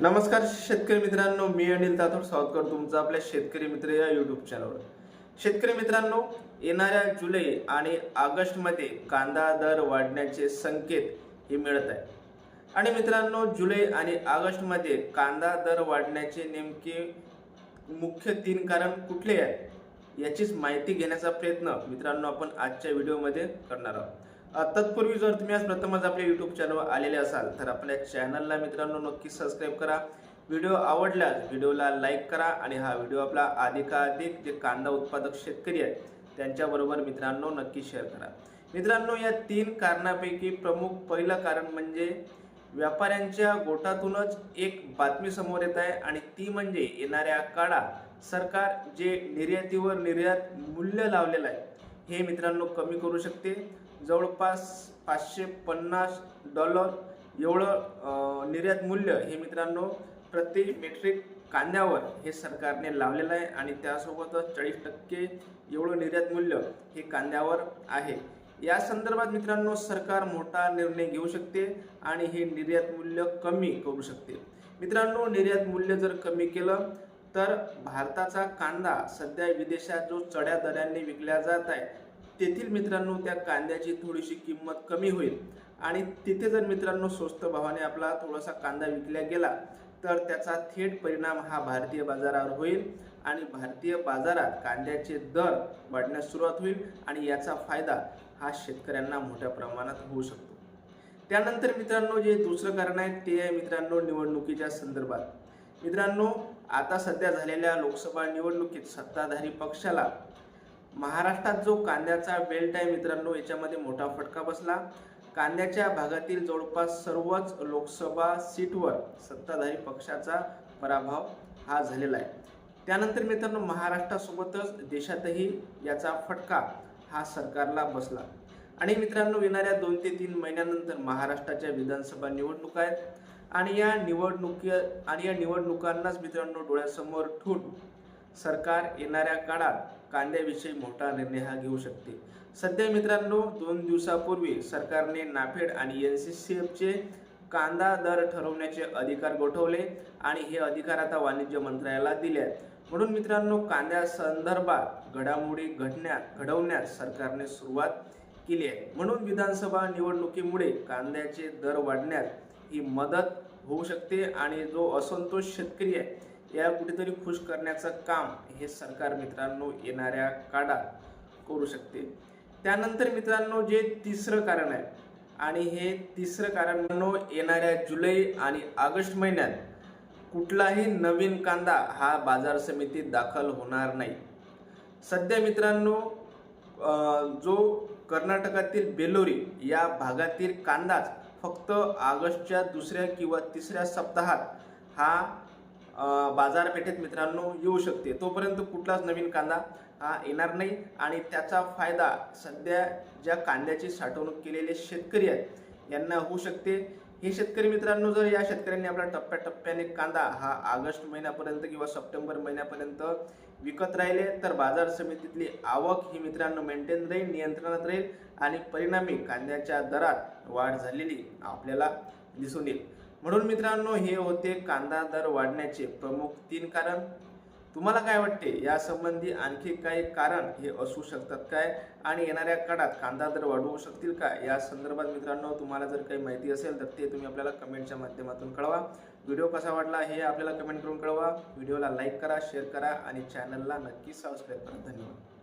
नमस्कार शेतकरी मित्रांनो मी अनिल तातोड स्वागत करतो तुमचं आपल्या शेतकरी मित्र या यूट्यूब चॅनलवर शेतकरी मित्रांनो येणाऱ्या जुलै आणि ऑगस्टमध्ये कांदा दर वाढण्याचे संकेत हे मिळत आहे आणि मित्रांनो जुलै आणि ऑगस्टमध्ये कांदा दर वाढण्याचे नेमके मुख्य तीन कारण कुठले आहेत याचीच माहिती घेण्याचा प्रयत्न मित्रांनो आपण आजच्या व्हिडिओमध्ये करणार आहोत. तत्पूर्वी जर तुम्ही आज प्रथमच आपल्या यूट्यूब चॅनलवर आलेले असाल तर आपल्या चॅनलला मित्रांनो नक्की सबस्क्राईब करा. व्हिडिओ आवडल्यास व्हिडिओला लाईक करा आणि हा व्हिडिओ आपला अधिकाधिक जे कांदा उत्पादक शेतकरी आहेत त्यांच्याबरोबर मित्रांनो नक्की शेअर करा. मित्रांनो या तीन कारणापैकी प्रमुख पहिलं कारण म्हणजे व्यापाऱ्यांच्या गोटातूनच एक बातमी समोर येत आहे आणि ती म्हणजे येणाऱ्या काळात सरकार जे निर्यातीवर निर्यात मूल्य लावलेलं आहे हे मित्रांनो कमी करू शकते. जवळपास पाचशे पन्नास डॉलर एवढं निर्यात मूल्य हे मित्रांनो प्रति मेट्रिक कांद्यावर हे सरकारने लावलेलं आहे आणि त्यासोबतच चाळीस टक्के एवढं निर्यात मूल्य हे कांद्यावर आहे. या संदर्भात मित्रांनो सरकार मोठा निर्णय घेऊ शकते आणि हे निर्यात मूल्य कमी करू शकते. मित्रांनो निर्यात मूल्य जर कमी केलं तर भारताचा कांदा सध्या विदेशात जो चढ्या दरांनी विकला जात आहे तेथील मित्रांनो त्या कांद्याची थोडीशी किंमत कमी होईल. आणि तिथे जर मित्रांनो स्वस्त भावाने आपला थोडासा कांदा विकला गेला तर त्याचा थेट परिणाम हा भारतीय बाजारावर होईल आणि भारतीय बाजारात कांद्याचे दर वाढण्यास सुरुवात होईल आणि याचा फायदा हा शेतकऱ्यांना मोठ्या प्रमाणात होऊ शकतो. त्यानंतर मित्रांनो जे दुसरं कारण आहे ते आहे मित्रांनो निवडणुकीच्या संदर्भात. मित्रांनो आता सध्या झालेल्या लोकसभा निवडणुकीत सत्ताधारी पक्षाला महाराष्ट्रात जो कांद्याचा बेल्ट आहे मित्रांनो याच्यामध्ये मोठा फटका बसला. कांद्याच्या भागातील जवळपास सर्वच लोकसभा सीटवर सत्ताधारी पक्षाचा पराभव हा झालेला आहे. त्यानंतर मित्रांनो महाराष्ट्रासोबतच देशातही याचा फटका हा सरकारला बसला. आणि मित्रांनो येणाऱ्या दोन ते तीन महिन्यानंतर महाराष्ट्राच्या विधानसभा निवडणुका आहेत. आणि या निवडणुकी आणि या निवडणुकांनाच मित्रांनो डोळ्यासमोर ठेवून सरकार येणाऱ्या काळात कांद्याविषयी मोठा निर्णय हा घेऊ शकते. सध्या मित्रांनो दोन दिवसापूर्वी सरकारने नाफेड आणि एन सी सी एफचे कांदा दर ठरवण्याचे अधिकार गोठवले आणि हे अधिकार आता वाणिज्य मंत्रालयाला दिले आहेत. म्हणून मित्रांनो कांद्या संदर्भात घडामोडी घडण्यात घडवण्यात सरकारने सुरुवात केली आहे. म्हणून विधानसभा निवडणुकीमुळे कांद्याचे दर वाढण्यात ही मदत होऊ शकते आणि जो असंतोष शेतकरी आहे या कुठेतरी खुश करण्याचं काम हे सरकार मित्रांनो येणाऱ्या काळात करू शकते. त्यानंतर मित्रांनो जे तिसरं कारण आहे आणि हे तिसरं कारण येणाऱ्या जुलै आणि ऑगस्ट महिन्यात कुठलाही नवीन कांदा हा बाजार समितीत दाखल होणार नाही. सध्या मित्रांनो जो कर्नाटकातील बेलोरी या भागातील कांदाच फक्त ऑगस्टच्या दुसऱ्या किंवा तिसऱ्या सप्ताहात हा बाजारपेठेत मित्रांनो येऊ शकते. तोपर्यंत कुठलाच नवीन कांदा हा येणार नाही आणि त्याचा फायदा सध्या ज्या कांद्याची साठवणूक केलेले शेतकरी आहेत यांना होऊ शकते. हे शेतकरी मित्रांनो जर या शेतकऱ्यांनी आपला टप्प्याटप्प्याने कांदा हा ऑगस्ट महिन्यापर्यंत किंवा सप्टेंबर महिन्यापर्यंत विकत राहिले तर बाजार समितीतली आवक ही मित्रांनो मेंटेन राहील नियंत्रणात राहील आणि परिणामी कांद्याच्या दरात वाढ झालेली आपल्याला दिसून येईल. म्हणून मित्रांनो हे होते कांदा दर वाढण्याचे प्रमुख तीन कारण. तुम्हाला काय वाटते? यासंबंधी आणखी काही कारण हे असू शकतात काय? आणि येणाऱ्या काळात कांदा दर वाढवू शकतील का? या संदर्भात मित्रांनो तुम्हाला जर काही माहिती असेल तर ते तुम्ही आपल्याला कमेंटच्या माध्यमातून कळवा. व्हिडिओ कसा वाटला हे आपल्याला कमेंट करून कळवा. व्हिडिओला लाईक करा शेअर करा आणि चॅनलला नक्की सबस्क्राईब करा. धन्यवाद.